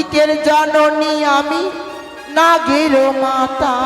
আস্তিকের জননী আমি নাগের মাতা।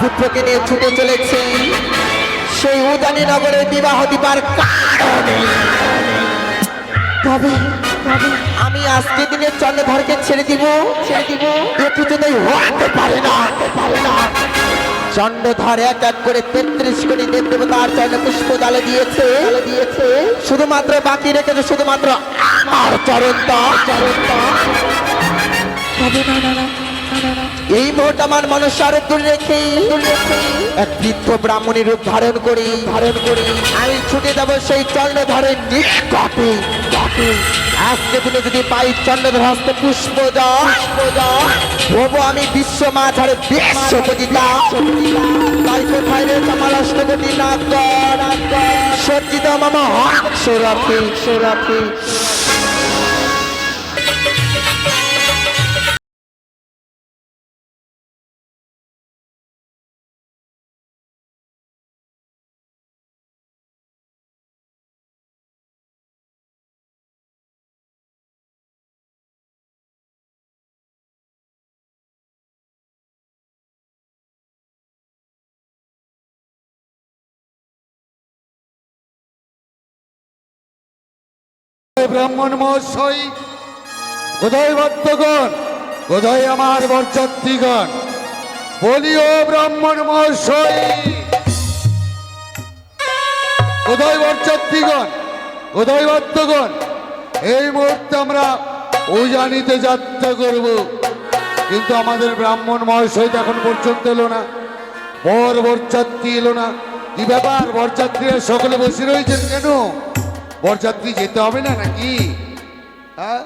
পুত্রকে নিয়ে ছুটে চলেছে। সেই উদানী নগরের বিবাহ দিবার কারণে। তবে আমি আজকে দিনে চন্দ্রধরকে ছেড়ে দিব। ছেড়ে দিব। একটু যদি হতে পারে না। পারে না চন্দ্রধর এক এক করে তেত্রিশ কোটি দেব দেবতার চন্দ্র পুষ্প ডালে দিয়েছে। দিয়েছে শুধুমাত্র বাকি রেখেছে শুধুমাত্র আমার চরণ চরণ না না। এই মুহূর্তে আমার মনসার দূর রেখে এক বৃদ্ধ ব্রাহ্মণী রূপ ধারণ করি ধারণ করি। আমি ছুটে দেবো সেই চন্দ্রধরের নিকটে। আজকে দিনে যদি পাই চন্দ্রধর হস্তে পুষ্প হব আমি বিশ্ব মাঝারে বিশ্বপতি তাই কোথায় রে আমার অষ্টপতি নাগ সজ্জিত মামা সরাফি সরাফি ব্রাহ্মণ মহাশয়। বোধয় ভক্তগণ বোধয় আমার বরযাত্রীগণ, বলিও ব্রাহ্মণ মহাশয়। বোধয় বরযাত্রীগণ বোধয় ভক্তগণ, এই মুহূর্তে আমরা উজানিতে যাত্রা করব। কিন্তু আমাদের ব্রাহ্মণ মহাশয় এখন পর্যন্ত এলো না। বর বরযাত্রী এলো না। কি ব্যাপার? বরযাত্রীরা সকলে বসে রয়েছেন কেন? বরযাত্রী যেতে হবে না নাকি? হ্যাঁ?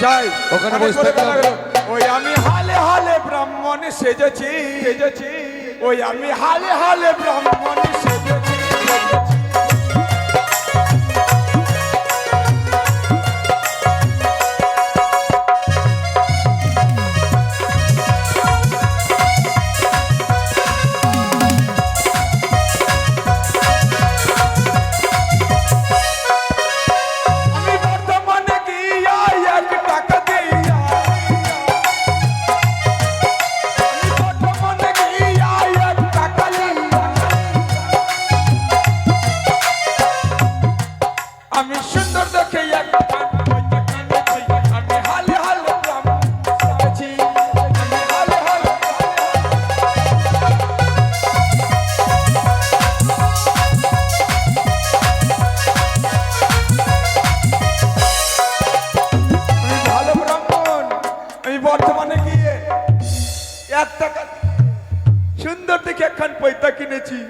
যাই ওখানে বসে। ওই আমি হালে হালে ব্রাহ্মণ সেজেছি। সেজেছি। ওই আমি হালে হালে ব্রাহ্মণ সেজেছি। কিনেছি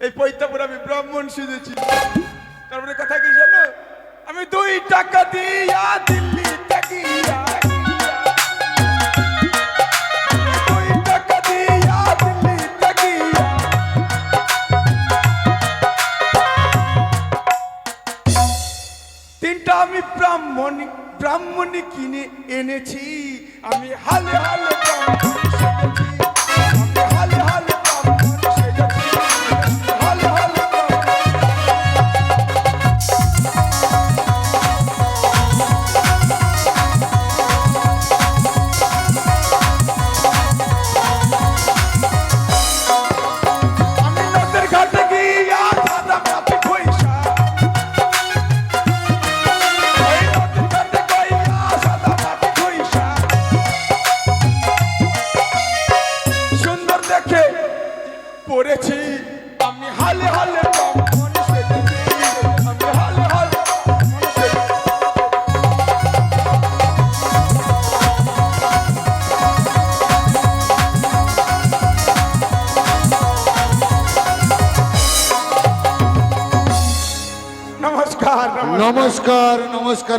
এই পৈতা পরে আমি ব্রাহ্মণ সেজেছি। তারপরে কথা কি জানো? আমি দুই টাকা দিয়া দিল্লি টাকা দিয়া ব্রাহ্মণী কিনে এনেছি। আমি হালে হালে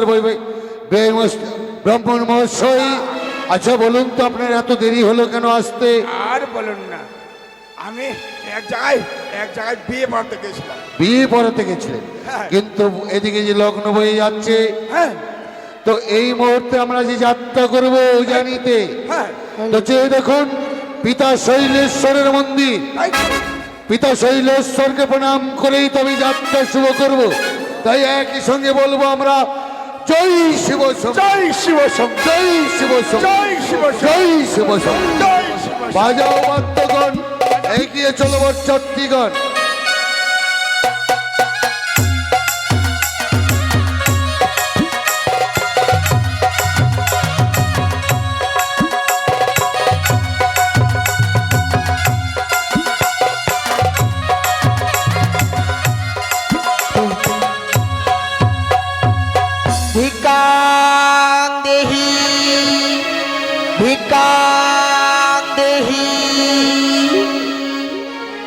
বই ব্রাহ্মণ মহাশয়। আচ্ছা বলুন তো আপনার এত দেরি হলো কেন আসতে? আর বলুন না। আমি এক জায়গায় এক জায়গায় বিয়ে বাড়তে গেছিলাম। বিয়ে পড়াতে গেছিলেন। হ্যাঁ। কিন্তু এদিকে যে লগ্ন বয়ে যাচ্ছে হ্যাঁ। তো এই মুহূর্তে আমরা যে যাত্রা করব জানিতে হ্যাঁ। তো যে দেখুন পিতা শৈলেশ্বরের মন্দির। পিতা শৈলেশ্বরকে প্রণাম করেই তবে যাত্রা শুভ করব। তাই একই সঙ্গে বলব আমরা জয় শিব জয় শিব জয় শিব জয় শিব জয় শিব। জয়। বাজাও বাদ্যগণ এগিয়ে চলো বরযাত্রীগণ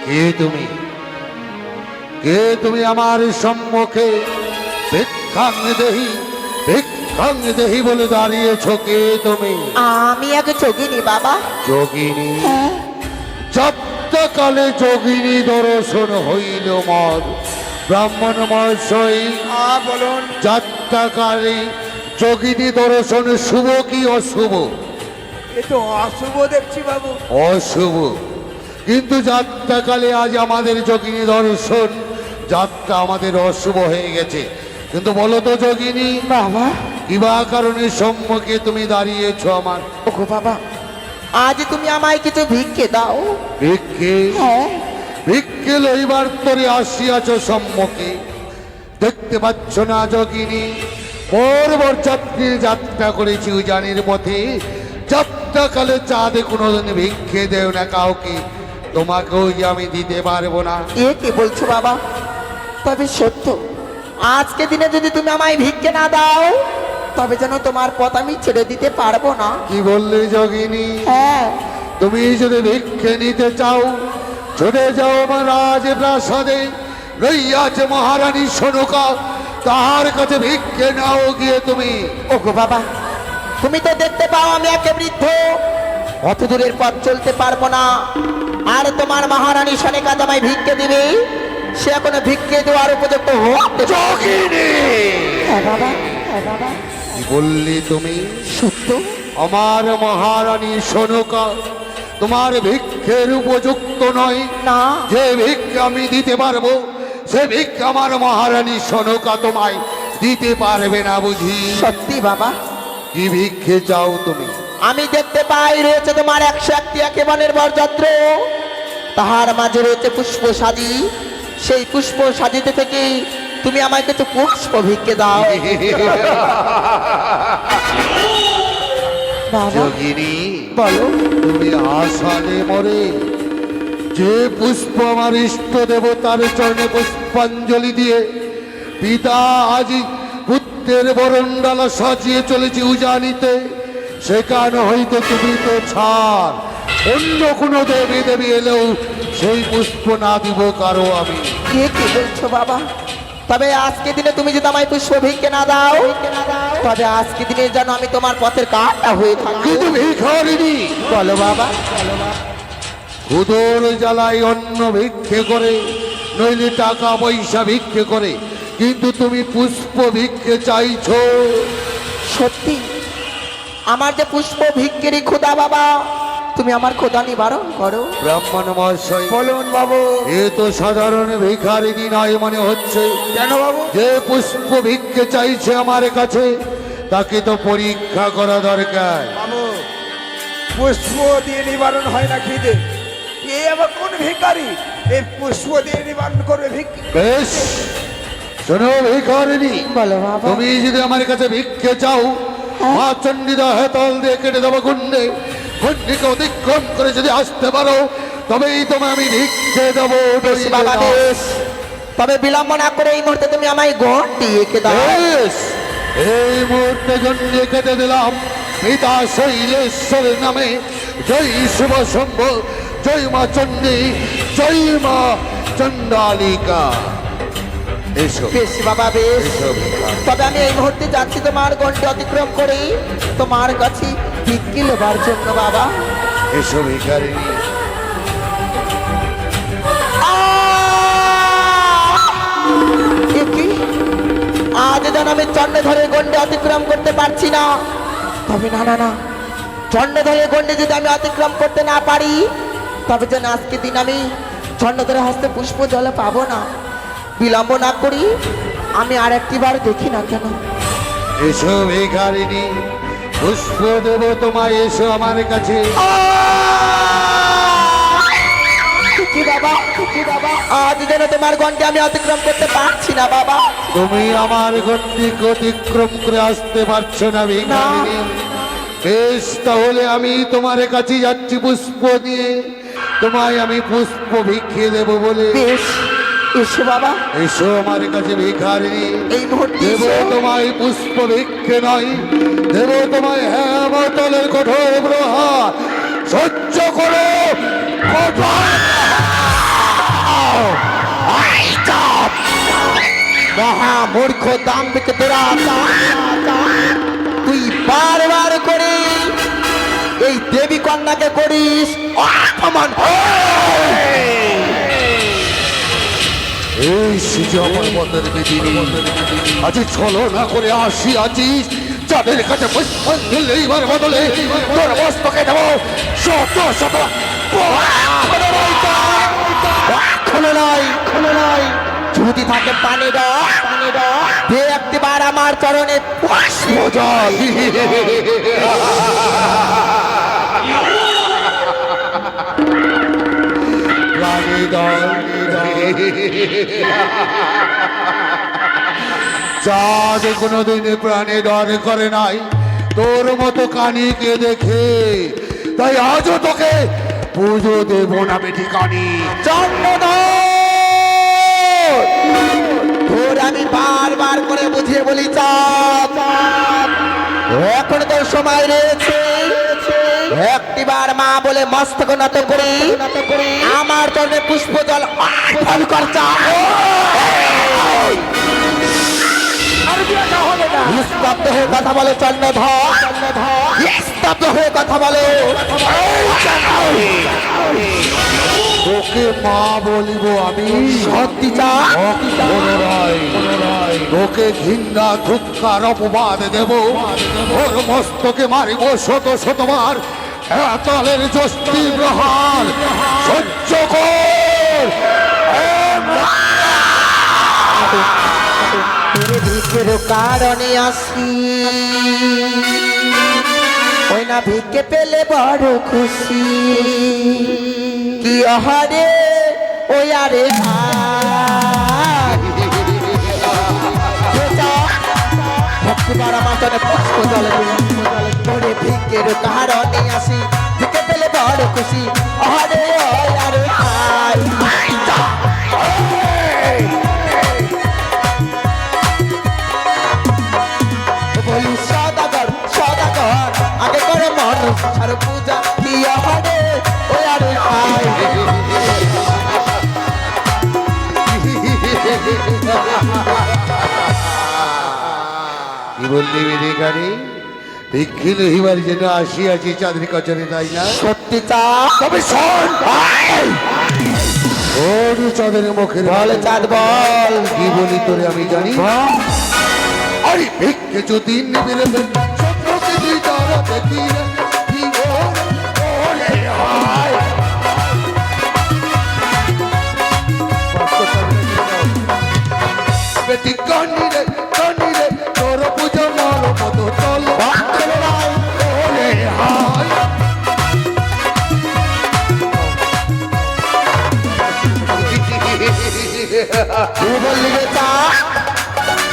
কে তুমি? কে তুমি আমার সম্মুখে ভিক্ষাং দেহি ভিক্ষাং দেহি বলে দাঁড়িয়েছ? কে তুমি? আমি আগে চোখিনি বাবা। যোগিনী। যাত্রাকালে যোগিনী দর্শন হইল মর। ব্রাহ্মণ মহাশয় হ্যাঁ বলুন। যাত্রাকালে যোগিনী দর্শন শুভ কি অশুভ? এ তো অশুভ দেখছি বাবু। অশুভ। কিন্তু যাত্রাকালে আজ আমাদের যোগিনী দর্শন যাত্রা আমাদের অশুভ হয়ে গেছে। কিন্তু বলো তো যোগিনী বাবা। কিবা কারণে সম্মুখে তুমি দাঁড়িয়েছ আমার? ওগো বাবা আজ তুমি আমায় কিছু ভিক্ষে দাও। ভিক্ষে? হ্যাঁ। ভিক্ষে লইবার তরে আসিয়াছ সম্মুখে। দেখতে পাচ্ছ না যোগিনী বর্বর যাত্রীর যাত্রা করেছি উজানির পথে। যাত্রাকালে চাঁদে কোনোদিন ভিক্ষে দেও না কাউকে। তোমাকেও আমি দিতে পারব না? এ কি বলছো বাবা? তবে সত্য আজকে দিনে যদি তুমি আমায় ভিক্ষে না দাও তবে যেন তোমার পথ আমি ছেড়ে দিতে পারব না। কি বললে যোগিনী? হ্যাঁ। তুমি যদি ভিক্ষে নিতে চাও ছুটে যাও আমার রাজ প্রাসাদে রইয়াছে মহারানী সনুকা তাহার কাছে ভিক্ষে নাও গিয়ে তুমি। ওগো বাবা তুমি তো দেখতে পাও আমি একে বৃদ্ধ। অত দূরের পথ চলতে পারব না। আর তোমার মহারানী সনে কাজ আমায় ভিক্ষে দিবে? সে এখনও ভিক্ষে দেওয়ার উপযুক্ত বাবা বাবা। বললি তুমি? সত্য। আমার মহারানী সনুকা তোমার ভিক্ষের উপযুক্ত নয়। না। যে ভিক্ষা আমি দিতে পারব সে ভিক্ষা আমার মহারানী সনুকা তোমায় দিতে পারবে না বুঝি? সত্যি বাবা। কি ভিক্ষে চাও তুমি? আমি দেখতে পাই রয়েছে তোমার একশো একটি একেবারের বরযাত্র তাহার মাঝে রয়েছে পুষ্প সাজি। সেই পুষ্প সাজিতে থেকে তুমি আমায় কিছু পুষ্প ভিক্ষে দাও। যোগিনী বলো। তুমি আসানে মরে যে পুষ্প আমার ইষ্ট দেবতার চরণে পুষ্পাঞ্জলি দিয়ে পিতা আজি পুত্রের বরণডালা সাজিয়ে চলেছি উজানিতে। সেখানে হইতে তুমি তো ছাড়। অন্য কোনো দেবী দেবী এলেও সেই পুষ্প না দিব কারও আমি। কে কি বলছো বাবা? তবে আজকে দিনে তুমি যদি আমায় পুষ্প ভিক্ষে না দাও তবে আজকে দিনে যেন আমি তোমার পথের কাটা হয়ে থাকি। তুমি ভিখারিনী বলো বাবা। উদর জ্বালায় অন্ন ভিক্ষে করে নইলে টাকা পয়সা ভিক্ষে করে কিন্তু তুমি পুষ্প ভিক্ষে চাইছো। সত্যি? আমার যে পুষ্প ভিক্ষেরি খোদা বাবা তুমি আমার খোদা নিবারণ করো। ব্রাহ্মণ মহাশয় বলুন বাবু। এ তো সাধারণ ভিখারিনী নয় মনে হচ্ছে? কেন বাবু? যে পুষ্প ভিক্ষে চাইছে আমার কাছে তাকে তো পরীক্ষা করা দরকার। পুষ্প দিয়ে নিবারণ হয় না খিদে। এ আবার কোন ভিখারি? এই পুষ্প দিয়ে নিবারণ করবে ভিক্ষি। বেশ শোনো ভিখারিনী তুমি যদি আমার কাছে ভিক্ষে চাও মা চণ্ডীদা হেতল দিয়ে কেটে দেবো গুন্ডে। গুন্ডিকে অতিক্রম করে যদি আসতে পারো তবেই তোমায় আমি ভিক্ষে দেবো তবে বিলম্ব না করে এই মুহূর্তে তুমি আমায় ঘন্টি এঁকে দাও। বেশ এই মুহূর্তে গন্ডে কেটে দিলাম পিতা শৈলেশ্বরের নামে। জয় শুভ শম্ভ জয় মা চণ্ডী জয় মা চণ্ডালিকা। বেশ বাবা বেশ। ভিখারি। তবে আমি এই মুহূর্তে যাচ্ছি তোমার গন্ডি অতিক্রম করে। তোমার কাছে ভিক্ষি নেবার জন্য বাবা। এসো কি? আজ যেন আমি চন্ডধরের গন্ডে অতিক্রম করতে পারছি না। তবে না না না। চন্ডধরের গন্ডে যদি আমি অতিক্রম করতে না পারি তবে যেন আজকে দিন আমি চন্ডধরের হস্তে পুষ্প জলে পাবো না। বিলম্ব না করি আমি আর একটি বার দেখি না কেন। এসো ভিখারিনী পুষ্প দেব তোমায় এসো আমার কাছে। কি বাবা কি বাবা আজ যেন তোমার গন্ডে আমি অতিক্রম করতে পারছি না বাবা। তুমি আমার গন্ডিকে অতিক্রম করে আসতে পারছ না ভিখারিনী বেশ তাহলে আমি তোমার কাছে যাচ্ছি পুষ্প নিয়ে তোমায় আমি পুষ্প ভিক্ষে দেব বলে। বেশ এসো বাবা। এসো আমার কাছে ভিখারিনী এই মুহূর্তে দেব তোমায় পুষ্প ভিক্ষে নয়। দেব তোমায় হেমতলের কঠোর প্রহার সহ্য করো। মূর্খ দাম থেকে তোরা তুই বারবার করে এই দেবী কন্যাকে করিস। অপমান। এই সুযোগ আমার মতের বিধিনি আজ ছলো না করে আসি আছিস যাদের কাছে এইবার বদলে তোর মস্তকে দেবো শত শত যদি থাকে পানি দ পানি দ। একটিবার আমার চরণে জল প্রাণী দল চাঁদ কোনোদিন প্রাণে ডর করে নাই তোর মতো কানিকে দেখে তাই আজও তোকে পুজো দেব না বেটি কানি। তোর আমি বারবার করে বুঝিয়ে বলি চাপ। এখন তোর সময় রয়েছে। একটিবার মা বলে মস্তক নত করি আমার চরণে পুষ্প জল অর্পণ করছা নিস্তব্ধ স্তব্ধ হয়ে কথা বলে চন্দ্রধর স্তব্ধ হয়ে কথা বলে। তোকে মা বলিব আমি। সত্যি তোকে ঘৃণা ধুৎকার অপবাদ দেব। ওর মস্তকে মারিব শত শতবার। এতলের যষ্টি প্রহার। সহ্য কর। ভিক্ষের কারণে আসি। ওই না ভিক্ষে পেলে বড় খুশি। আহারে ওই আরে তোরে ভিক্ষের কারণে আসি ভিক্ষে পেলে বড় খুশি আহারে ওই আরে আয় বলি সদাগর সদাগর আগে করে মানুষ আর পূজা কি হবে বললি বিধিকারী ভিক্ষি লহিবার জন্য আসিয়াছি চাঁদের কচরে তাই না? সত্যি চা তবে শোন ওর চাঁদের মুখের বল চাঁদ বল। কি বলি তোরে আমি জানি? আরে ভিক্ষে যদি নিবিড়ে স্বপ্নকে তুই তারা দেখি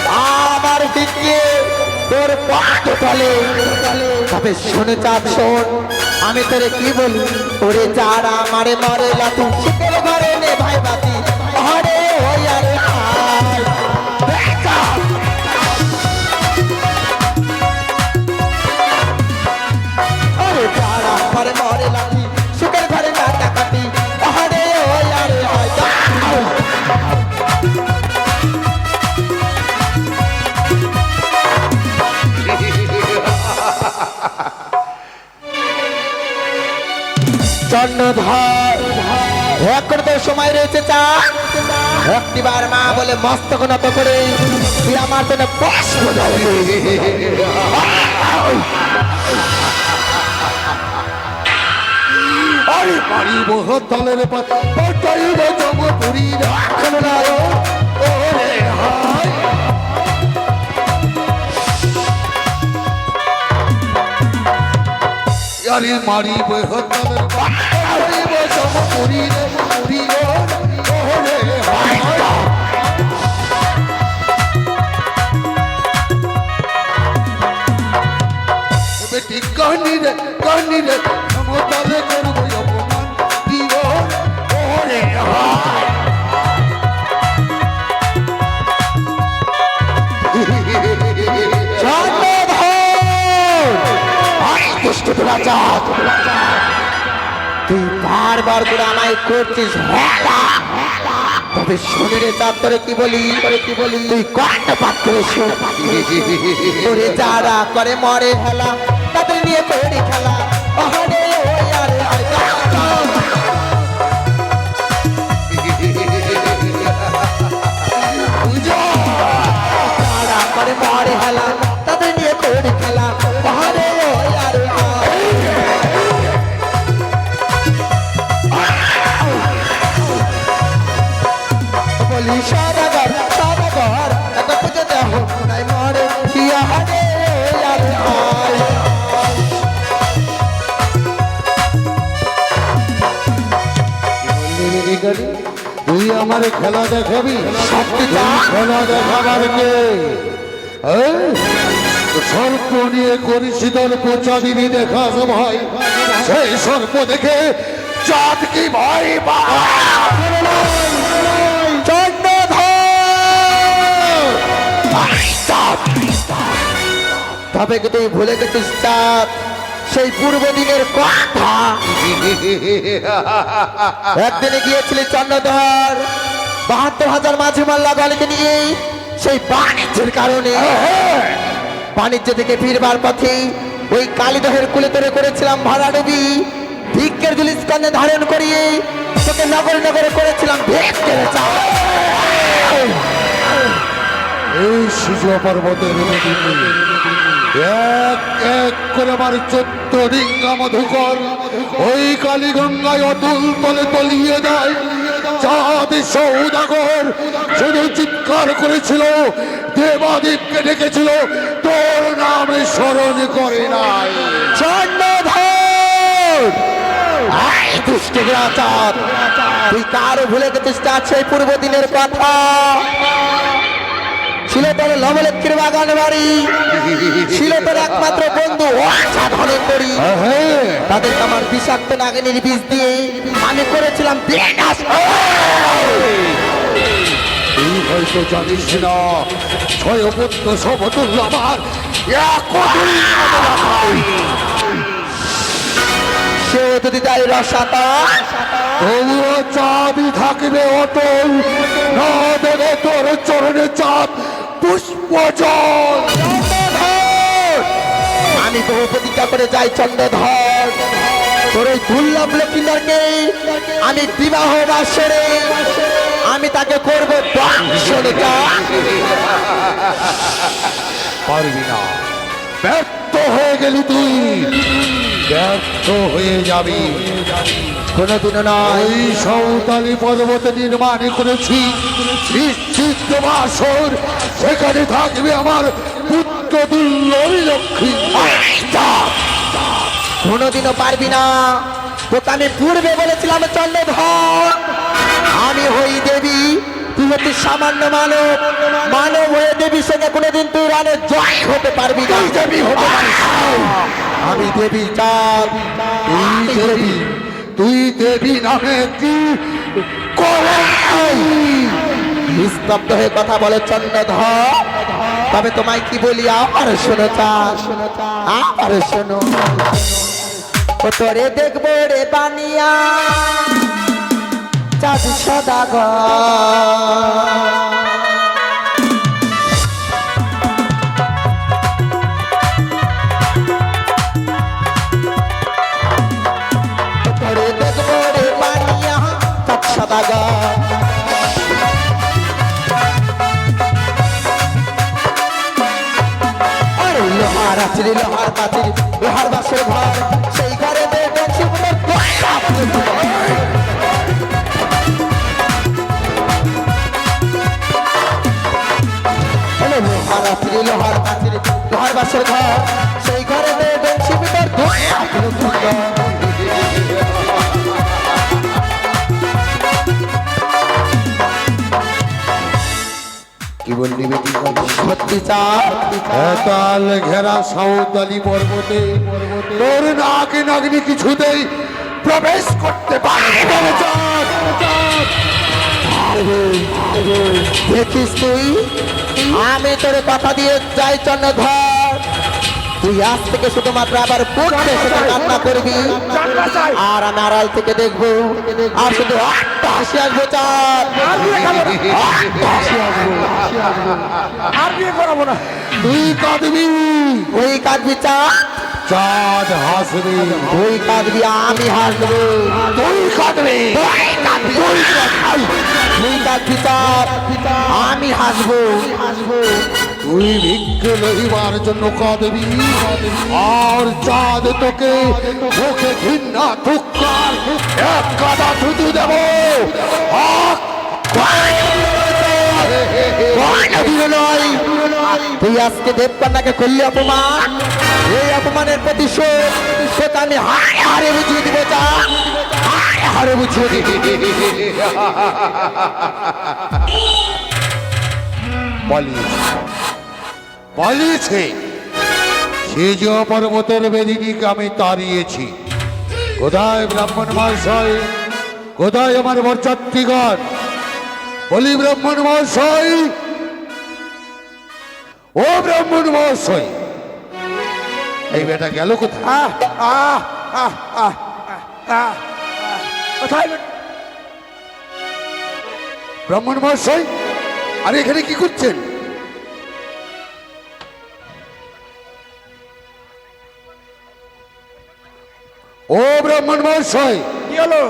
আমার দিকে তোর পাঠ চলে। তবে শুনে চাপ শোন, আমি তোরে কি বলি? ওরে যারা মারে, মরে লাতু শীতের ঘরে নে। চন্দ্রধর এখন তো সময় রয়েছে, চা। একটিবার মা বলে মস্তক নত করে। তুই আমার জন্য পুষ্প আরে পুরি ও ওরে হায়। আরে মারি বহুত দলের পাটাইব জম পুরি ওরে বেটি কানি রে কানি রে ক্ষমতারে করব অপমান জীবন ওরে হায়। তুই বারবার করে আমায় করছিস। তবে শরীরে চাপ করে কি বলি? করে কি বলি? তুই কয়েকটা পাত্র করে যারা করে মরে হেলা, তাদের নিয়ে খেলা। ওরে আমার খেলা দেখাবি খেলা দেখাবার কে? সর্প নিয়ে করিস তোর পোচা দিবি দেখাস ভাই সেই সর্প দেখে চাঁদ কি ভাই তবে কি তুই ভুলে গেছিস চাঁদ? সেই পূর্ব দিনের কথা। একদিনে গিয়েছিলি চন্দ্রধর বাহাত্তর হাজার মাঝি মাল্লা দলকে নিয়ে সেই বাণিজ্যের কারণে বাণিজ্য থেকে ফিরবার পথে ওই কালীদহের কুলে তরে করেছিলাম ভাড়াডুবি ভিক্ষের জুলিস কান্নে ধারণ করিয়ে তোকে নগর নগরে করেছিলাম ভিক্ষের এই শিশু পর্বতের এক এক করে আমার চোদ্দ ডিঙ্গা মধুকর ওই কালী গঙ্গায় অতুল তলে তলিয়ে দেয় চাঁদ সৌদাগর শুধু চিৎকার করেছিল দেবাদেবকে ডেকেছিল তোর নামে স্মরণ করে নাই। তুই কারও ভুলে গেছিস সেই পূর্ব দিনের কথা? ছিল তোর লবলক্ষ্মীর বাগান বাড়ি ছিল তোর একমাত্র বন্ধু অসাধারণ করি হ্যাঁ তাদেরকে আমার বিষাক্ত নাগিনীর বীজ দিয়ে আমি করেছিলাম বিনাশ তুই হয়তো জানিস না ছয় পুত্র সমতুল্য আমার। এক সে যদি তাই রসাতা তবুও চাঁদই থাকবে অটল না দেবে তোর চরণে চাঁদ। পুষ্প জল আমি বহু প্রতিজ্ঞা করে যাই চন্দ্রধর। তোর ওই দুর্লভ লক্ষ্মীন্দরকে আমি বিবাহ বাসরে, আমি তাকে করব পারবি না। ব্যর্থ হয়ে গেলি তুই। ব্যর্থ হয়ে যাবি। কোনোদিনও নয়। ওই সাঁওতালি পর্বতে নির্মাণ করেছি। বাসর সেখানে থাকবে আমার পুত্র দুল্লভী লক্ষ্মী। কোনোদিনও পারবি না। তোকে আমি পূর্বে বলেছিলাম চন্দ্রধর। আমি হই দেবী তুই হচ্ছে সামান্য মানব। মানব হয়ে দেবীর সঙ্গে কোনোদিন তুই রানে জয় হতে পারবি না। দেবী হতে পারিস। আমি দেবী চাঁদ দেবী। তুই দেবী নামে কলঙ্ক। নিস্তব্ধ হয়ে কথা বলে চন্দ্রধর। তবে তোমায় কি বলি, আবার শোনো চাষ আবার শোনো। তোরে দেখব রে বানিয়া, চাঁদ সদাগর। সদাগর লোহার আছে রে, লোহার বাসের ঘর সেই ঘরে লোহার আছে লোহার পাতিল লোহার বাসের ঘর সেই ঘরে। সত্যি ঘেরা সাঁওতালি পর্বতে তোর নাকে নাগনি কিছুতেই প্রবেশ করতে চাঁদ। দেখিস তুই? আমি তোর কথা দিয়ে যাই চন্দ্রধর তুই আজ থেকে শুধুমাত্র আবার পড়তে সেটা কান্না করবি। আর আমি আড়াল থেকে দেখব। আর শুধু হাসি আসব আসব আর বিয়ে করাবো না। তুই কাঁদবি ওই কাঁদবি চাঁদ। চাঁদ হাসবে। তুই কাঁদবি আমি হাসবো। তুই কাঁদবি। তুই কাঁদবি। চাঁদ। আমি হাসবো। হাসবো তুই ভিক্ষে লহিবার জন্য কাঁদবি। আর চাঁদ তোকে মুখে ঘৃণা তুক্কার এক কাদা থুতু দেব। আহ! তুই আজকে করলি অপমান। এই অপমানের প্রতিশোধ আমি হারে বুঝিয়ে দিব চা হারে হারে বুঝিয়ে দিব। পালিয়েছে। পালিয়েছে। সে যে পর্বতের বেদিনীকে আমি তাড়িয়েছি কোথায় ব্রাহ্মণ মহাশয়? কোথায় আমার বরযাত্রীগণ? বলি ব্রাহ্মণ মহাশয়। ও ব্রাহ্মণ মহাশয়। এই বেটা গেল কোথায়? আহ আহ আহ আহ আহ কোথায় ব্রাহ্মণ মহাশয় আরে এখানে কি করছেন? ও ব্রাহ্মণ মহাশয়। কি হলো?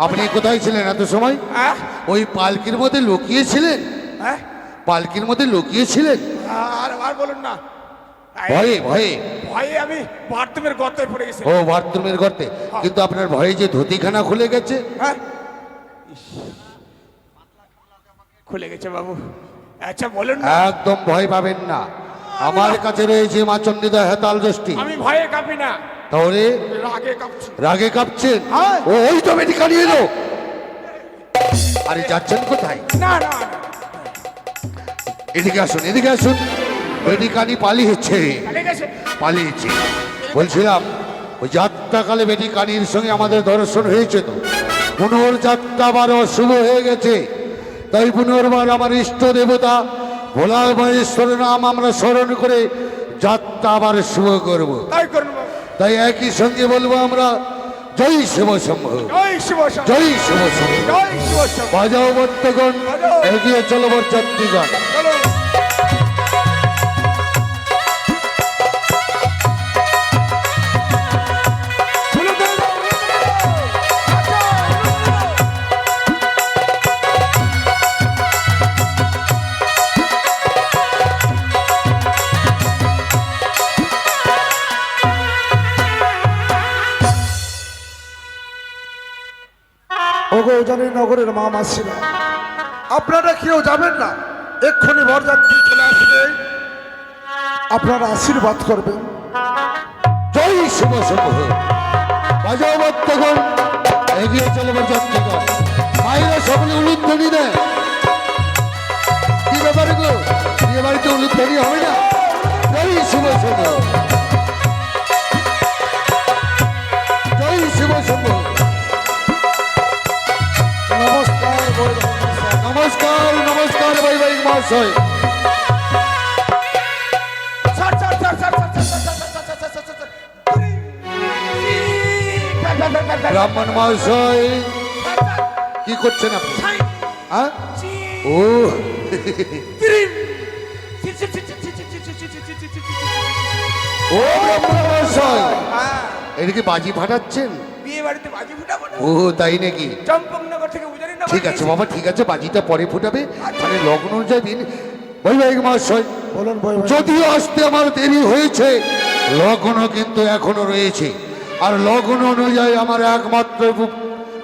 আপনি কোথায় ছিলেন এত সময়? আহ ওই পালকির মধ্যে লুকিয়েছিলেন? হ্যাঁ? পালকির মধ্যে লুকিয়েছিলেন? আর আর বলুন না। ভয়ে ভয়ে। ভয়ে আমি বাথরুমের গর্তে পড়ে গেছি। ও বাথরুমের গর্তে। কিন্তু আপনার ভয়ে যে ধুতিখানা খুলে গেছে? হ্যাঁ। খুলে গেছে বাবু। আচ্ছা বলুন না। একদম ভয় পাবেন না। আমার কাছে রয়েছে মা চন্ডিদা হেতাল যষ্টি আমি ভয়ে কাঁপি না। তাহলে রাগে কাঁপছি রাগে কাঁপছেন? হ্যাঁ। ও ওই তো মেডিকা নিয়ে এলো। আরে যাচ্ছেন কোথায়? না না। এদিকে আসুন এদিকে আসুন। বেডিকানি পালিয়েছে। পালিয়েছে। বলছিলাম ওই যাত্রাকালে বেডিকানির সঙ্গে আমাদের দর্শন হয়েছে তো। পুনর্যাত্রা আবার অশুভ হয়ে গেছে। তাই পুনর্বার আমার ইষ্ট দেবতা ভোলা মহেশ্বরের নাম আমরা স্মরণ করে যাত্রা আবার শুভ করব। তাই করুন বাবু তাই একই সঙ্গে বলব আমরা জয় শিব শম্ভ। জয় শিব শম্ভু। বাজাও বর্তগণ এগিয়ে চলো বরযাত্রীগণ। চলো। ওগো নগরের মা মাসিরা। আপনারা কেউ যাবেন না, এক্ষুনি বরযাত্রী চলে আসবে। আপনারা আশীর্বাদ করবেন। জয় শুভ শুভ বাজাও বর্তগণ এগিয়ে চলে বরযাত্রীগণ। মায়েরা সকলে দেয় কি ব্যাপার গো? বিয়ে বাড়িতে উলুধ্বনি হবে না? জয় শুভ শুভ জয় শুভ শুভ নমস্কার নমস্কার বৈবাহিক মহাশয় ব্রাহ্মণ মহাশয় কি করছেন আপনি ও ও মহাশয় এটা কি বাজি ফাটাচ্ছেন বিয়ে বাড়িতে বাজি ফুটাবো ও তাই নাকি চম্পক ঠিক আছে বাবা ঠিক আছে বাজিটা পরে ফুটাবে। তাহলে লগ্ন দিন। বৈবাহিক মহাশয় বলুন যদিও আসতে আমার দেরি হয়েছে লগ্ন কিন্তু এখনও রয়েছে। আর লগ্ন অনুযায়ী আমার একমাত্র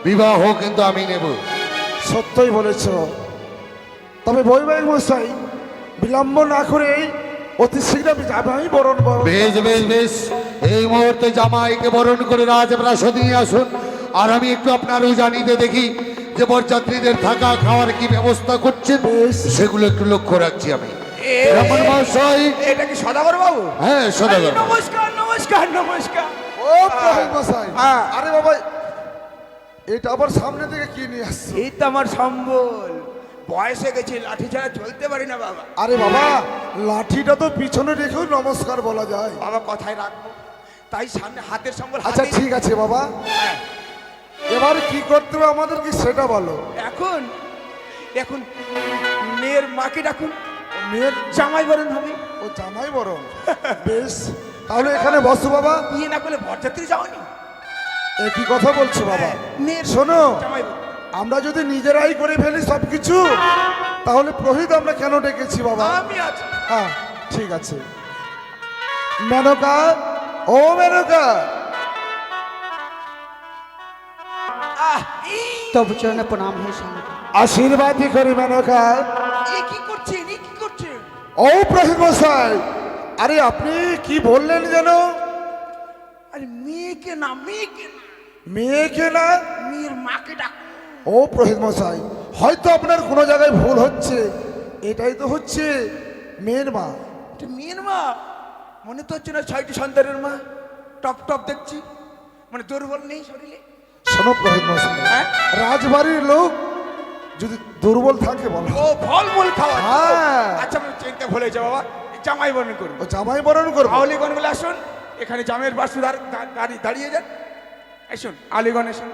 বিবাহ কিন্তু আমি নেব। সত্যই বলেছ। তবে বৈবাহিক মশাই বিলম্ব না করে অতি শীঘ্র আমি বরণ বরণ বেশ বেশ বেশ। এই মুহূর্তে জামাইকে বরণ করে রাজপ্রাসাদে নিয়ে আসুন। আর আমি একটু আপনারও জানিতে দেখি। যে বরযাত্রীদের থাকা খাওয়ার কি ব্যবস্থা করছেন বেশ। সেগুলো একটু লক্ষ্য রাখছি আমি। ব্রাহ্মণ মহাশয়। এটা কি সদাগর বাবু? হ্যাঁ সদাগর নমস্কার নমস্কার নমস্কার। ও প্রভু মশাই হ্যাঁ। আরে বাবা এটা আবার সামনে থেকে কি নিয়ে আসছে? এই তো আমার সম্বল। বয়সে গেছে লাঠি ছাড়া চলতে পারি না বাবা। আরে বাবা লাঠিটা তো পিছনে রেখেও নমস্কার বলা যায়। বাবা কথায় রাখব। তাই সামনে হাতের সম্বল আচ্ছা ঠিক আছে বাবা। হ্যাঁ, এবার কি করতে হবে আমাদেরকে সেটা বলো। এখন এখন মেয়ের মাকে ডাকুন মেয়ের জামাই বরণ হবে। ও জামাই বরং বেশ তাহলে এখানে বসো বাবা। বিয়ে না করলে বরযাত্রী যাওনি এ কি কথা বলছো বাবা? মেয়ের শোনো আমরা যদি নিজেরাই করে ফেলি সব কিছু তাহলে প্রহিত আমরা কেন ডেকেছি বাবা? আমি আছি। হ্যাঁ ঠিক আছে। মেনকা ও মেনকা। তব চরণে প্রণাম হে স্বামী আশীর্বাদই করি মেনকা এ কি করছেন এ কি করছেন ও প্রহিত মশাই আরে আপনি কি বললেন যেন? আরে মেয়েকে না মেয়েকে না। মেয়েকে না? মেয়ের মাকে ডাকুন ও প্রহিত মশাই হয়তো আপনার কোনো জায়গায় ভুল হচ্ছে। এটাই তো হচ্ছে মেয়ের মা। এটা মেয়ের মা? মনে তো হচ্ছে না ছয়টি সন্তানের মা। টপ টপ দেখছি। মানে দুর্বল নেই শরীরে। শোনো প্রহিত মশাই হ্যাঁ? রাজবাড়ির লোক যদি দুর্বল থাকে বলো। ও ফল মূল খাওয়া। হ্যাঁ। আচ্ছা আমি চিন্তা ভুলে যাব বাবা। জামাই বরণ করব। জামাই বরণ করব। আলিগণ বলে আসুন। এখানে জামের বাসু দাঁড়িয়ে দাঁড়িয়ে যান। আসুন আলিগণ আসুন